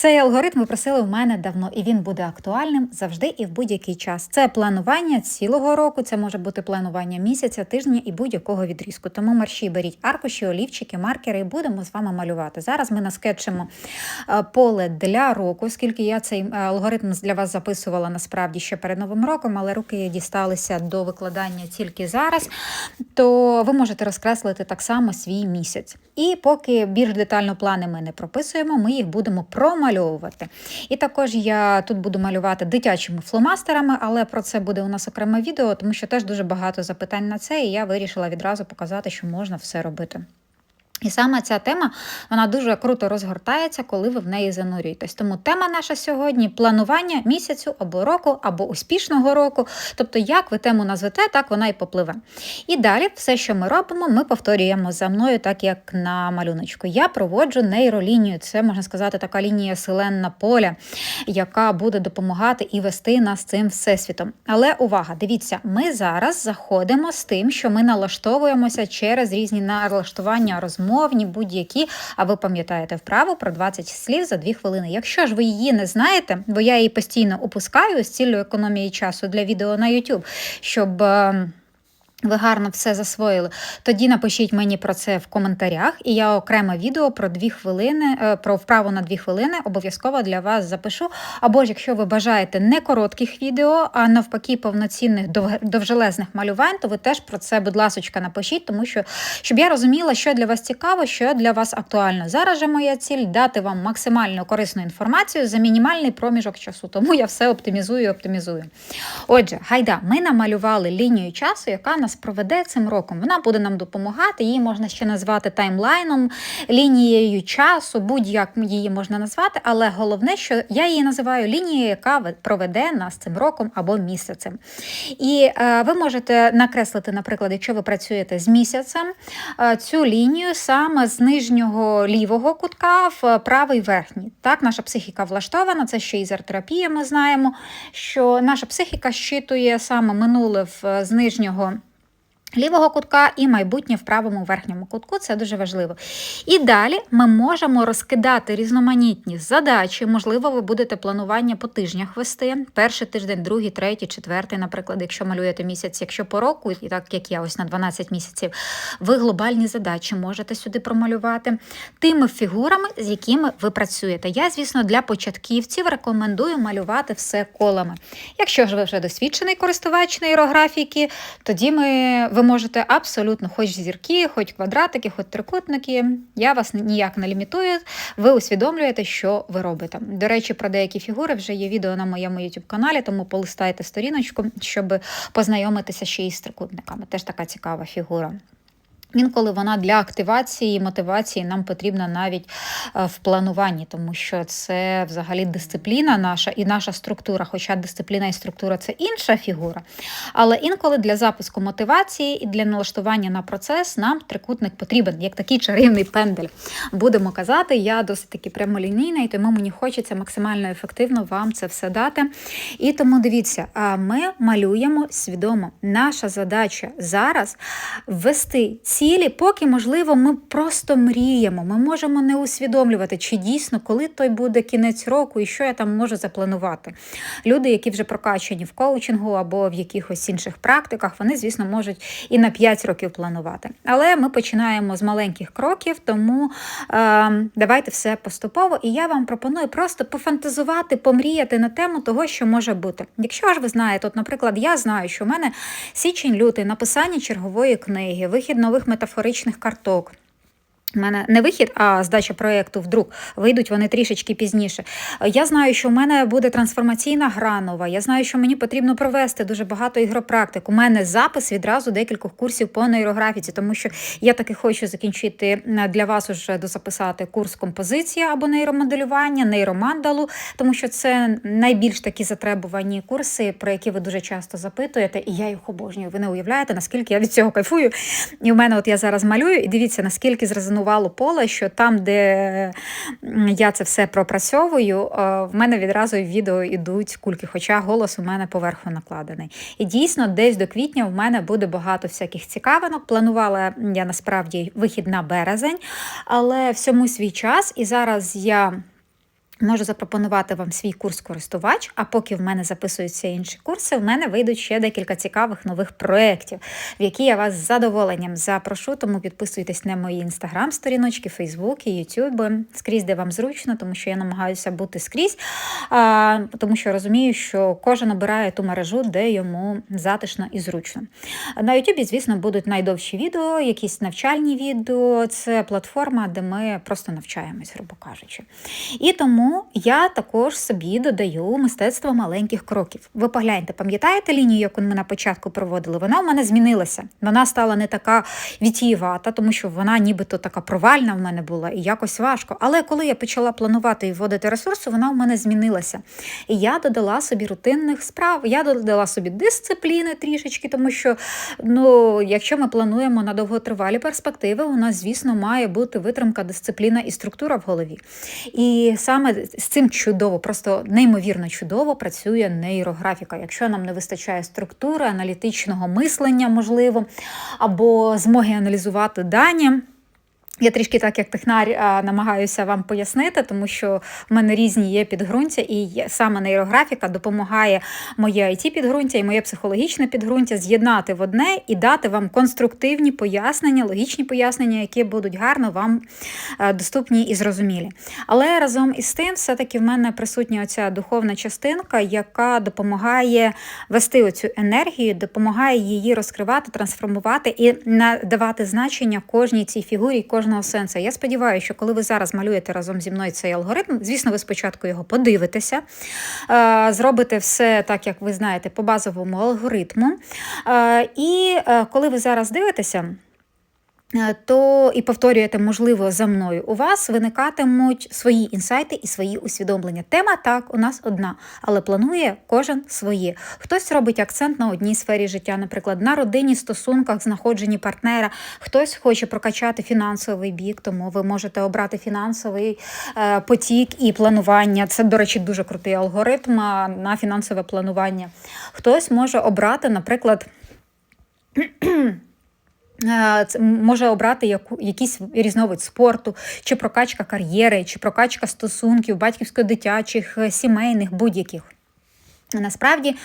Цей алгоритм ви просили в мене давно, і він буде актуальним завжди і в будь-який час. Це планування цілого року, це може бути планування місяця, тижня і будь-якого відрізку. Тому марші беріть аркуші, олівчики, маркери і будемо з вами малювати. Зараз ми наскетчимо е, поле для року, оскільки я цей е, алгоритм для вас записувала насправді ще перед новим роком, але руки дісталися до викладання тільки зараз. То ви можете розкреслити так само свій місяць. І поки більш детально плани ми не прописуємо, ми їх будемо промальовувати. І також я тут буду малювати дитячими фломастерами, але про це буде у нас окреме відео, тому що теж дуже багато запитань на це, і я вирішила відразу показати, що можна все робити. І саме ця тема вона дуже круто розгортається, коли ви в неї занурюєтесь. Тому тема наша сьогодні планування місяцю або року, або успішного року. Тобто, як ви тему назвете, так вона і попливе. І далі все, що ми робимо, ми повторюємо за мною, так як на малюночку. Я проводжу нейролінію. Це можна сказати, така лінія селенна поля, яка буде допомагати і вести нас цим всесвітом. Але увага, дивіться, ми зараз заходимо з тим, що ми налаштовуємося через різні налаштування розмов мовні, будь-які. А ви пам'ятаєте вправу про 20 слів за 2 хвилини. Якщо ж ви її не знаєте, бо я її постійно опускаю з цілею економії часу для відео на YouTube, щоб. Ви гарно все засвоїли. Тоді напишіть мені про це в коментарях, і я окреме відео про дві хвилини, е, про вправу на дві хвилини обов'язково для вас запишу. Або ж, якщо ви бажаєте не коротких відео, а навпаки, повноцінних довжелезних малювань, то ви теж про це, будь ласочка, напишіть, тому що щоб я розуміла, що для вас цікаво, що для вас актуально. Зараз же моя ціль дати вам максимально корисну інформацію за мінімальний проміжок часу. Тому я все оптимізую і оптимізую. Отже, гайда, ми намалювали лінію часу, яка нас нас проведе цим роком. Вона буде нам допомагати. Її можна ще назвати таймлайном, лінією часу, будь-як її можна назвати, але головне, що я її називаю лінією, яка проведе нас цим роком або місяцем. І е, ви можете накреслити, наприклад, якщо ви працюєте з місяцем, е, цю лінію саме з нижнього лівого кутка в правий верхній. Так, наша психіка влаштована, це ще із арт-терапії ми знаємо, що наша психіка щитує саме минуле в, з нижнього. Лівого кутка і майбутнє в правому верхньому кутку це дуже важливо. І далі ми можемо розкидати різноманітні задачі. Можливо, ви будете планування по тижнях вести. Перший тиждень, другий, третій, четвертий, наприклад, якщо малюєте місяць, якщо по року, і так як я ось на 12 місяців, ви глобальні задачі можете сюди промалювати тими фігурами, з якими ви працюєте. Я, звісно, для початківців рекомендую малювати все колами. Якщо ж ви вже досвідчений користувач нейрографіки, тоді ми ви можете абсолютно, хоч зірки, хоч квадратики, хоч трикутники. Я вас ніяк не лімітую. Ви усвідомлюєте, що ви робите. До речі, про деякі фігури вже є відео на моєму youtube каналі, тому полистайте сторіночку, щоб познайомитися ще із трикутниками. Теж така цікава фігура. Інколи вона для активації і мотивації нам потрібна навіть е, в плануванні, тому що це взагалі дисципліна наша і наша структура, хоча дисципліна і структура це інша фігура. Але інколи для запуску мотивації і для налаштування на процес нам трикутник потрібен, як такий чарівний пендель. Будемо казати, я досить таки прямолінійна, і тому мені хочеться максимально ефективно вам це все дати. І тому дивіться, ми малюємо свідомо. Наша задача зараз ввести ці цілі, поки, можливо, ми просто мріємо. Ми можемо не усвідомлювати, чи дійсно, коли той буде кінець року і що я там можу запланувати. Люди, які вже прокачені в коучингу або в якихось інших практиках, вони, звісно, можуть і на 5 років планувати. Але ми починаємо з маленьких кроків, тому е, давайте все поступово. І я вам пропоную просто пофантазувати, помріяти на тему того, що може бути. Якщо ж ви знаєте, от, наприклад, я знаю, що в мене січень-лютий написання чергової книги, вихід нових метафоричних карток. У мене не вихід, а здача проєкту вдруг вийдуть вони трішечки пізніше. Я знаю, що в мене буде трансформаційна гранова. Я знаю, що мені потрібно провести дуже багато ігропрактик. У мене запис відразу декількох курсів по нейрографіці, тому що я таки хочу закінчити для вас уже дозаписати курс композиція або нейромоделювання, нейромандалу, тому що це найбільш такі затребувані курси, про які ви дуже часто запитуєте, і я їх обожнюю. Ви не уявляєте, наскільки я від цього кайфую. І у мене, от я зараз малюю, і дивіться, наскільки зрезонувало опанувало поле, що там, де я це все пропрацьовую, е, в мене відразу відео йдуть кульки, хоча голос у мене поверху накладений. І дійсно, десь до квітня в мене буде багато всяких цікавинок. Планувала я насправді вихід на березень, але всьому свій час. І зараз я Можу запропонувати вам свій курс користувач, а поки в мене записуються інші курси, в мене вийдуть ще декілька цікавих нових проєктів, в які я вас з задоволенням запрошу. Тому підписуйтесь на мої інстаграм-сторіночки, Фейсбуки, Ютуби, скрізь, де вам зручно, тому що я намагаюся бути скрізь, а, тому що розумію, що кожен обирає ту мережу, де йому затишно і зручно. На Ютубі, звісно, будуть найдовші відео, якісь навчальні відео. Це платформа, де ми просто навчаємось, грубо кажучи. І тому я також собі додаю мистецтво маленьких кроків. Ви погляньте, пам'ятаєте лінію, яку ми на початку проводили? Вона у мене змінилася. Вона стала не така вітієвата, тому що вона нібито така провальна в мене була і якось важко. Але коли я почала планувати і вводити ресурси, вона у мене змінилася. І я додала собі рутинних справ, я додала собі дисципліни трішечки, тому що ну, якщо ми плануємо на довготривалі перспективи, у нас, звісно, має бути витримка, дисципліна і структура в голові. І саме з цим чудово, просто неймовірно чудово працює нейрографіка. Якщо нам не вистачає структури, аналітичного мислення, можливо, або змоги аналізувати дані. Я трішки так, як технар, намагаюся вам пояснити, тому що в мене різні є підґрунтя, і саме нейрографіка допомагає моє it підґрунтя і моє психологічне підґрунтя з'єднати в одне і дати вам конструктивні пояснення, логічні пояснення, які будуть гарно вам доступні і зрозумілі. Але разом із тим, все-таки в мене присутня оця духовна частинка, яка допомагає вести оцю енергію, допомагає її розкривати, трансформувати і надавати значення кожній цій фігурі, кожній кожного сенсу. Я сподіваюся, що коли ви зараз малюєте разом зі мною цей алгоритм, звісно, ви спочатку його подивитеся, е, зробите все так, як ви знаєте, по базовому алгоритму. Е, і е, коли ви зараз дивитеся, то і повторюєте, можливо, за мною, у вас виникатимуть свої інсайти і свої усвідомлення. Тема так у нас одна, але планує кожен своє. Хтось робить акцент на одній сфері життя, наприклад, на родині, стосунках, знаходженні партнера. Хтось хоче прокачати фінансовий бік, тому ви можете обрати фінансовий е, потік і планування. Це, до речі, дуже крутий алгоритм на фінансове планування. Хтось може обрати, наприклад. Е, може обрати яку, якийсь різновид спорту, чи прокачка кар'єри, чи прокачка стосунків, батьківсько-дитячих, е, сімейних, будь-яких. Насправді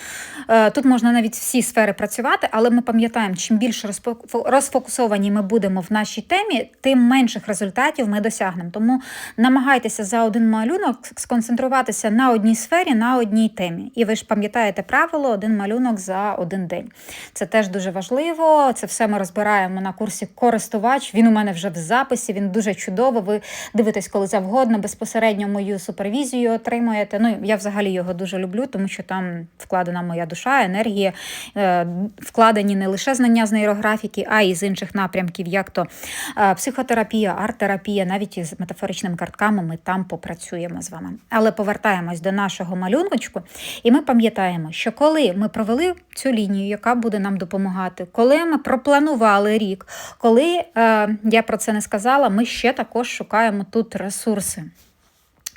е, тут можна навіть всі сфери працювати, але ми пам'ятаємо, чим більше розфокусовані ми будемо в нашій темі, тим менших результатів ми досягнемо. Тому намагайтеся за один малюнок сконцентруватися на одній сфері, на одній темі. І ви ж пам'ятаєте правило один малюнок за один день. Це теж дуже важливо. Це все ми розбираємо на курсі користувач. Він у мене вже в записі, він дуже чудово. Ви дивитесь коли завгодно, безпосередньо мою супервізію отримуєте. Ну я взагалі його дуже люблю, тому що там там вкладена моя душа, енергія, е, вкладені не лише знання з нейрографіки, а й з інших напрямків, як то е, психотерапія, арт-терапія, навіть із метафоричними картками ми там попрацюємо з вами. Але повертаємось до нашого малюночку, і ми пам'ятаємо, що коли ми провели цю лінію, яка буде нам допомагати, коли ми пропланували рік, коли е, я про це не сказала, ми ще також шукаємо тут ресурси.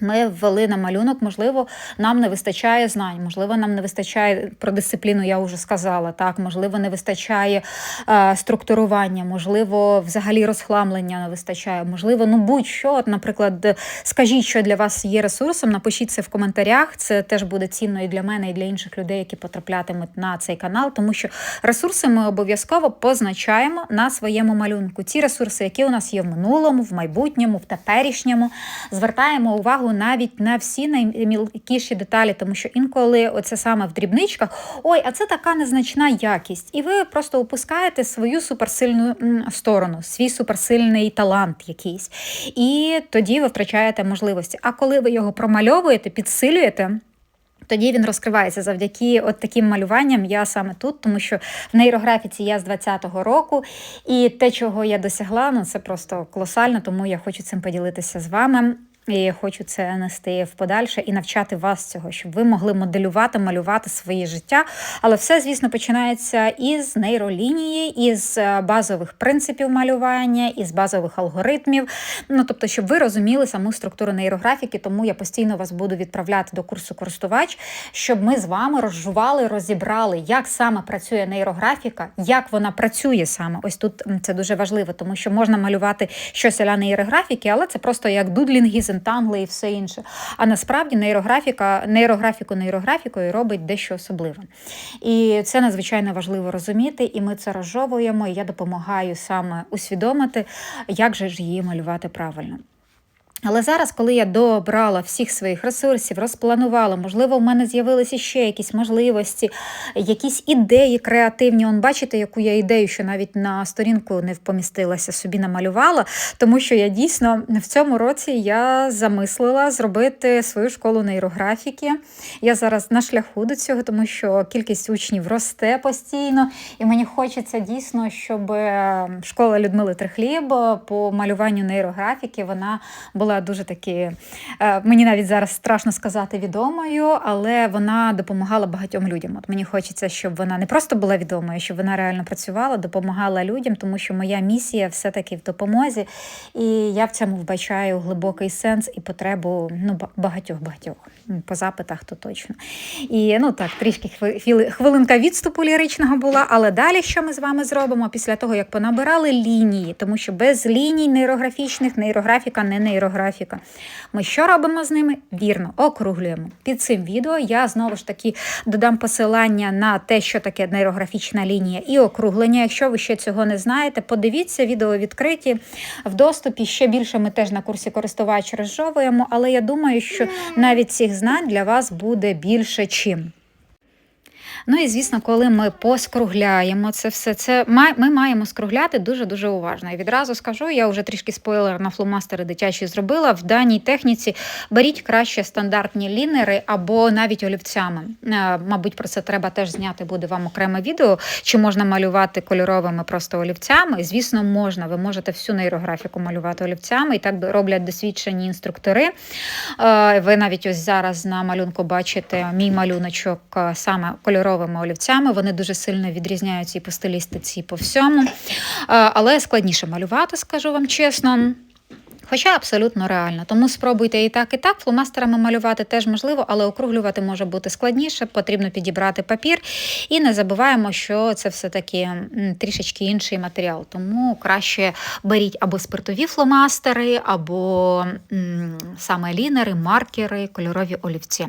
Ми ввели на малюнок, можливо, нам не вистачає знань, можливо, нам не вистачає про дисципліну, я вже сказала. Так, можливо, не вистачає е, структурування, можливо, взагалі розхламлення не вистачає. Можливо, ну будь-що. От, Наприклад, скажіть, що для вас є ресурсом, напишіть це в коментарях. Це теж буде цінно і для мене, і для інших людей, які потраплятимуть на цей канал, тому що ресурси ми обов'язково позначаємо на своєму малюнку. Ті ресурси, які у нас є в минулому, в майбутньому, в теперішньому, звертаємо увагу увагу навіть на всі наймілкіші деталі, тому що інколи оце саме в дрібничках, ой, а це така незначна якість. І ви просто опускаєте свою суперсильну сторону, свій суперсильний талант якийсь. І тоді ви втрачаєте можливості. А коли ви його промальовуєте, підсилюєте. Тоді він розкривається завдяки от таким малюванням. Я саме тут, тому що в нейрографіці я з 20-го року, і те, чого я досягла, ну це просто колосально, тому я хочу цим поділитися з вами. І хочу це нести в подальше і навчати вас цього, щоб ви могли моделювати, малювати своє життя. Але все, звісно, починається із нейролінії, із е, базових принципів малювання, із базових алгоритмів. Ну, тобто, щоб ви розуміли саму структуру нейрографіки, тому я постійно вас буду відправляти до курсу користувач, щоб ми з вами розжували, розібрали, як саме працює нейрографіка, як вона працює саме. Ось тут це дуже важливо, тому що можна малювати щось аля нейрографіки, але це просто як дудлінги з синтангли і все інше. А насправді нейрографіка, нейрографіку нейрографікою робить дещо особливе. І це надзвичайно важливо розуміти, і ми це розжовуємо. І я допомагаю саме усвідомити, як же ж її малювати правильно. Але зараз, коли я добрала всіх своїх ресурсів, розпланувала, можливо, в мене з'явилися ще якісь можливості, якісь ідеї креативні. Он бачите, яку я ідею, що навіть на сторінку не помістилася, собі намалювала, тому що я дійсно в цьому році я замислила зробити свою школу нейрографіки. Я зараз на шляху до цього, тому що кількість учнів росте постійно, і мені хочеться дійсно, щоб е, школа Людмили Трихліб по малюванню нейрографіки вона була була дуже таки, е, мені навіть зараз страшно сказати відомою, але вона допомагала багатьом людям. От мені хочеться, щоб вона не просто була відомою, щоб вона реально працювала, допомагала людям, тому що моя місія все-таки в допомозі. І я в цьому вбачаю глибокий сенс і потребу ну, багатьох-багатьох. По запитах то точно. І ну так, трішки хвилинка відступу ліричного була, але далі що ми з вами зробимо після того, як понабирали лінії, тому що без ліній нейрографічних нейрографіка не нейрографіка графіка. Ми що робимо з ними? Вірно, округлюємо. Під цим відео я знову ж таки додам посилання на те, що таке нейрографічна лінія і округлення. Якщо ви ще цього не знаєте, подивіться, відео відкриті в доступі. Ще більше ми теж на курсі користувач розжовуємо, але я думаю, що навіть цих знань для вас буде більше чим. Ну і звісно, коли ми поскругляємо це все, це ми маємо скругляти дуже-дуже уважно. І відразу скажу, я вже трішки спойлер на фломастери дитячі зробила. В даній техніці беріть краще стандартні лінери або навіть олівцями. Е, мабуть, про це треба теж зняти буде вам окреме відео. Чи можна малювати кольоровими просто олівцями? Звісно, можна. Ви можете всю нейрографіку малювати олівцями, і так роблять досвідчені інструктори. Е, ви навіть ось зараз на малюнку бачите мій малюночок е, саме кольоровий кольоровими олівцями. Вони дуже сильно відрізняються і по стилістиці, і по всьому. Але складніше малювати, скажу вам чесно. Хоча абсолютно реально. Тому спробуйте і так, і так. Фломастерами малювати теж можливо, але округлювати може бути складніше, потрібно підібрати папір. І не забуваємо, що це все-таки трішечки інший матеріал. Тому краще беріть або спиртові фломастери, або м, саме лінери, маркери, кольорові олівці.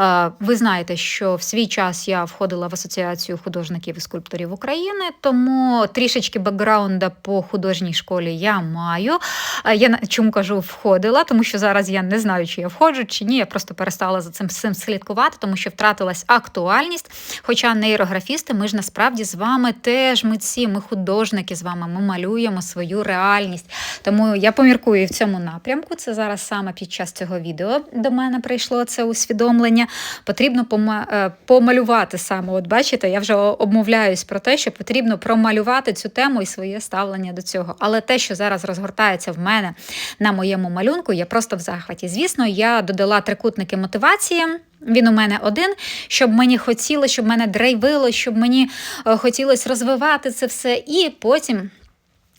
Е, ви знаєте, що в свій час я входила в Асоціацію художників і скульпторів України, тому трішечки бекграунда по художній школі я маю. Е, я Чому кажу входила, тому що зараз я не знаю, чи я входжу, чи ні. Я просто перестала за цим всім слідкувати, тому що втратилась актуальність. Хоча нейрографісти, ми ж насправді з вами теж митці, ми художники з вами, ми малюємо свою реальність. Тому я поміркую в цьому напрямку. Це зараз саме під час цього відео до мене прийшло це усвідомлення. Потрібно е, помалювати саме. От бачите, я вже обмовляюсь про те, що потрібно промалювати цю тему і своє ставлення до цього. Але те, що зараз розгортається в мене на моєму малюнку. Я просто в захваті. Звісно, я додала трикутники мотивації. Він у мене один, щоб мені хотілося, щоб мене драйвило, щоб мені е, хотілося розвивати це все. І потім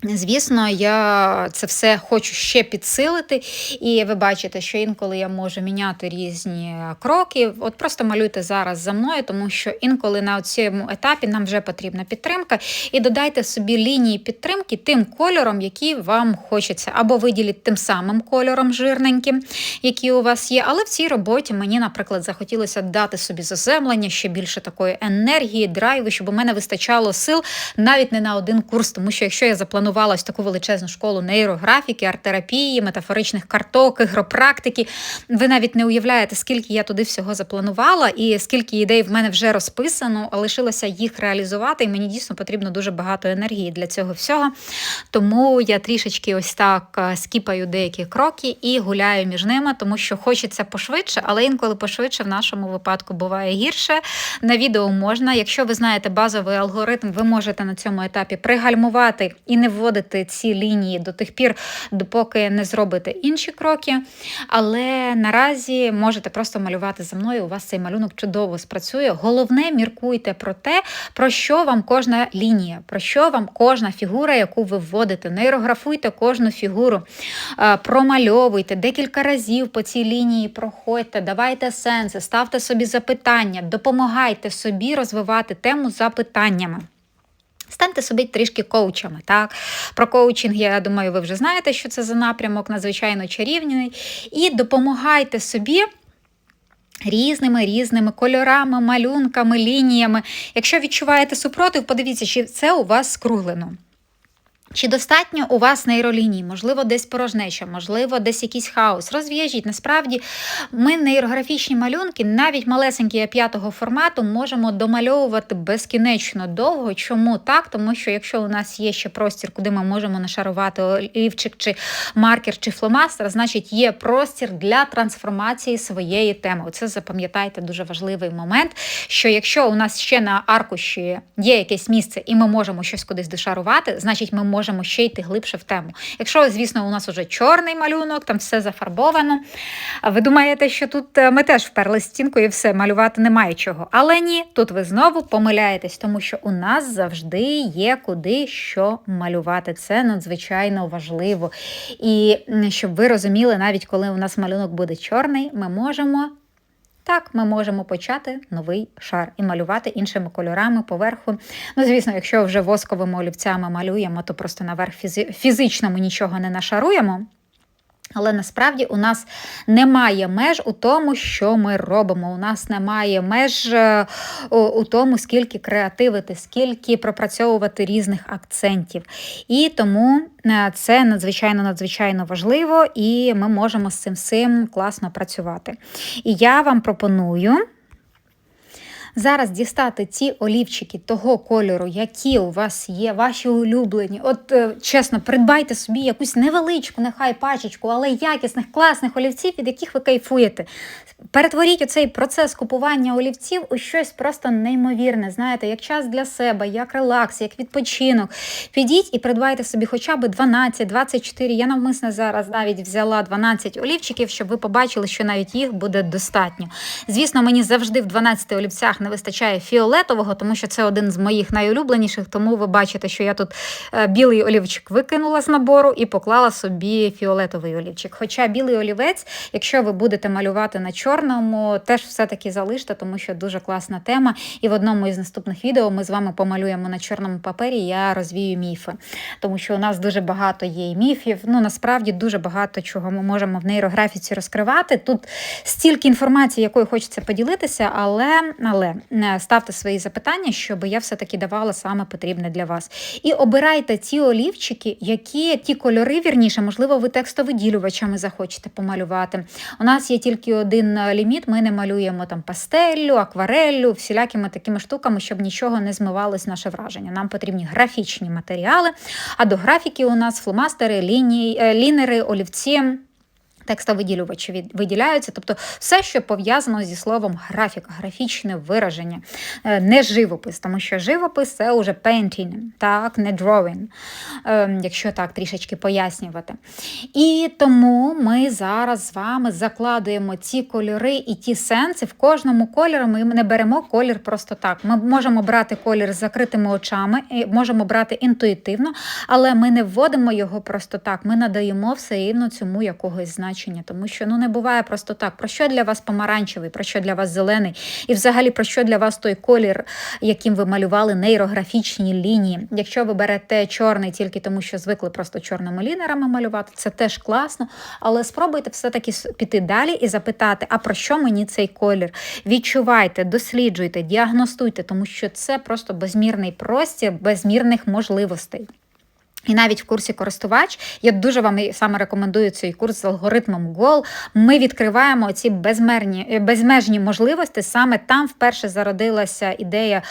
Звісно, я це все хочу ще підсилити, і ви бачите, що інколи я можу міняти різні кроки. От просто малюйте зараз за мною, тому що інколи на цьому етапі нам вже потрібна підтримка. І додайте собі лінії підтримки тим кольором, який вам хочеться, або виділіть тим самим кольором жирненьким, який у вас є. Але в цій роботі мені, наприклад, захотілося дати собі заземлення, ще більше такої енергії, драйву, щоб у мене вистачало сил навіть не на один курс, тому що якщо я запланую ось таку величезну школу нейрографіки, арт-терапії, метафоричних карток, ігропрактики. Ви навіть не уявляєте, скільки я туди всього запланувала, і скільки ідей в мене вже розписано, а лишилося їх реалізувати. І мені дійсно потрібно дуже багато енергії для цього всього. Тому я трішечки ось так е, скіпаю деякі кроки і гуляю між ними, тому що хочеться пошвидше, але інколи пошвидше в нашому випадку буває гірше. На відео можна. Якщо ви знаєте базовий алгоритм, ви можете на цьому етапі пригальмувати і не вводити ці лінії до тих пір, допоки не зробите інші кроки. Але наразі можете просто малювати за мною. У вас цей малюнок чудово спрацює. Головне, міркуйте про те, про що вам кожна лінія, про що вам кожна фігура, яку ви вводите. Нейрографуйте кожну фігуру, промальовуйте декілька разів по цій лінії проходьте, давайте сенси, ставте собі запитання, допомагайте собі розвивати тему запитаннями. Станьте собі трішки коучами. Так? Про коучинг, я думаю, ви вже знаєте, що це за напрямок, надзвичайно чарівний. І допомагайте собі. Різними різними кольорами, малюнками, лініями. Якщо відчуваєте супротив, подивіться, чи це у вас скруглено. Чи достатньо у вас нейроліній, можливо, десь порожнеча, можливо, десь якийсь хаос. Розв'яжіть. Насправді, ми нейрографічні малюнки, навіть малесенькі п'ятого формату, можемо домальовувати безкінечно довго. Чому так? Тому що якщо у нас є ще простір, куди ми можемо нашарувати олівчик, чи маркер, чи фломастер, значить є простір для трансформації своєї теми. Оце запам'ятайте дуже важливий момент. Що якщо у нас ще на аркуші є якесь місце, і ми можемо щось кудись дошарувати, значить ми можемо можемо ще йти глибше в тему. Якщо, звісно, у нас вже чорний малюнок, там все зафарбовано. Ви думаєте, що тут е, ми теж вперли стінку і все, малювати немає чого. Але ні, тут ви знову помиляєтесь, тому що у нас завжди є куди що малювати. Це надзвичайно важливо. І щоб ви розуміли, навіть коли у нас малюнок буде чорний, ми можемо так, ми можемо почати новий шар і малювати іншими кольорами поверху. Ну, звісно, якщо вже восковими олівцями малюємо, то просто наверх фізичному нічого не нашаруємо. Але насправді у нас немає меж у тому, що ми робимо. У нас немає меж е, у тому, скільки креативити, скільки пропрацьовувати різних акцентів. І тому е, це надзвичайно надзвичайно важливо, і ми можемо з цим всім класно працювати. І я вам пропоную. Зараз дістати ці олівчики того кольору, які у вас є, ваші улюблені. От е, чесно, придбайте собі якусь невеличку, нехай пачечку, але якісних, класних олівців, від яких ви кайфуєте. Перетворіть оцей процес купування олівців у щось просто неймовірне. Знаєте, як час для себе, як релакс, як відпочинок. Підіть і придбайте собі хоча б 12-24. Я навмисно зараз навіть взяла 12 олівчиків, щоб ви побачили, що навіть їх буде достатньо. Звісно, мені завжди в 12 олівцях не вистачає фіолетового, тому що це один з моїх найулюбленіших. Тому ви бачите, що я тут е, білий олівчик викинула з набору і поклала собі фіолетовий олівчик. Хоча білий олівець, якщо ви будете малювати на чорному, теж все-таки залиште, тому що дуже класна тема. І в одному із наступних відео ми з вами помалюємо на чорному папері, я розвію міфи. Тому що у нас дуже багато є міфів. Ну насправді дуже багато чого ми можемо в нейрографіці розкривати. Тут стільки інформації, якою хочеться поділитися, але але ставте свої запитання, щоб я все-таки давала саме потрібне для вас. І обирайте ті олівчики, які ті кольори, вірніше, можливо, ви текстовиділювачами захочете помалювати. У нас є тільки один ліміт, ми не малюємо там пастеллю, аквареллю, всілякими такими штуками, щоб нічого не змивалось наше враження. Нам потрібні графічні матеріали, а до графіки у нас фломастери, лінії, е, лінери, олівці. Текстовиділювачі виділяються, тобто все, що пов'язано зі словом графіка, графічне вираження, е, не живопис, тому що живопис це вже painting, так, не drawing, ем, якщо так трішечки пояснювати. І тому ми зараз з вами закладуємо ці кольори і ті сенси. В кожному кольорі ми не беремо колір просто так. Ми можемо брати колір з закритими очами, можемо брати інтуїтивно, але ми не вводимо його просто так. Ми надаємо все рівно цьому якогось значення значення, тому що ну не буває просто так. Про що для вас помаранчевий, про що для вас зелений, і взагалі про що для вас той колір, яким ви малювали нейрографічні лінії. Якщо ви берете чорний тільки тому, що звикли просто чорними лінерами малювати, це теж класно. Але спробуйте все-таки піти далі і запитати, а про що мені цей колір? Відчувайте, досліджуйте, діагностуйте, тому що це просто безмірний простір, безмірних можливостей. І навіть в курсі користувач я дуже вам саме рекомендую цей курс з алгоритмом Гол. Ми відкриваємо ці безмерні, е, безмежні можливості. Саме там вперше зародилася ідея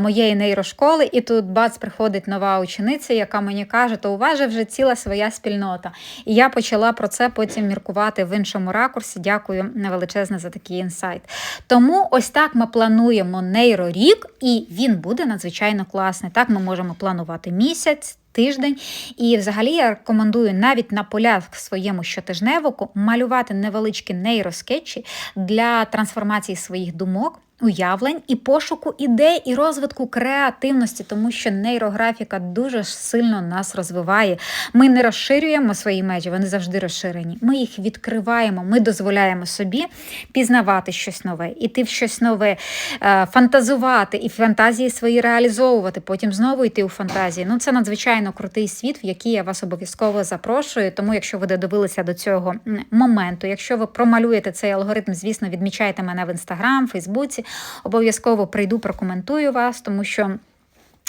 моєї нейрошколи, і тут бац приходить нова учениця, яка мені каже, то у вас же вже ціла своя спільнота. І я почала про це потім міркувати в іншому ракурсі. Дякую величезне за такий інсайт. Тому ось так ми плануємо нейрорік, і він буде надзвичайно класний. Так, ми можемо планувати місяць тиждень. І взагалі я рекомендую навіть на полях своєму щотижневику малювати невеличкі нейроскетчі для трансформації своїх думок уявлень і пошуку ідей і розвитку креативності, тому що нейрографіка дуже сильно нас розвиває. Ми не розширюємо свої межі, вони завжди розширені. Ми їх відкриваємо, ми дозволяємо собі пізнавати щось нове, іти в щось нове, е, фантазувати і фантазії свої реалізовувати, потім знову йти у фантазії. Ну це надзвичайно крутий світ, в який я вас обов'язково запрошую. Тому, якщо ви додивилися до цього моменту, якщо ви промалюєте цей алгоритм, звісно, відмічайте мене в інстаграм, Фейсбуці. Обов'язково прийду, прокоментую вас, тому що.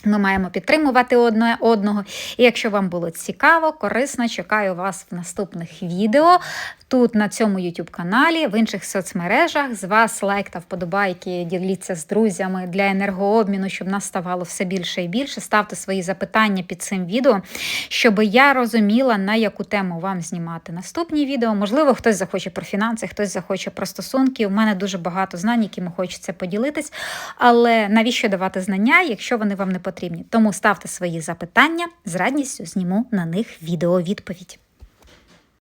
Ми маємо підтримувати одне одного. І якщо вам було цікаво, корисно, чекаю вас в наступних відео. Тут на цьому YouTube каналі, в інших соцмережах. З вас лайк та вподобайки, діліться з друзями для енергообміну, щоб нас ставало все більше і більше. Ставте свої запитання під цим відео, щоб я розуміла, на яку тему вам знімати наступні відео. Можливо, хтось захоче про фінанси, хтось захоче про стосунки. У мене дуже багато знань, якими хочеться поділитись. Але навіщо давати знання, якщо вони вам не потрібні? Тому ставте свої запитання з радністю зніму на них відео відповідь.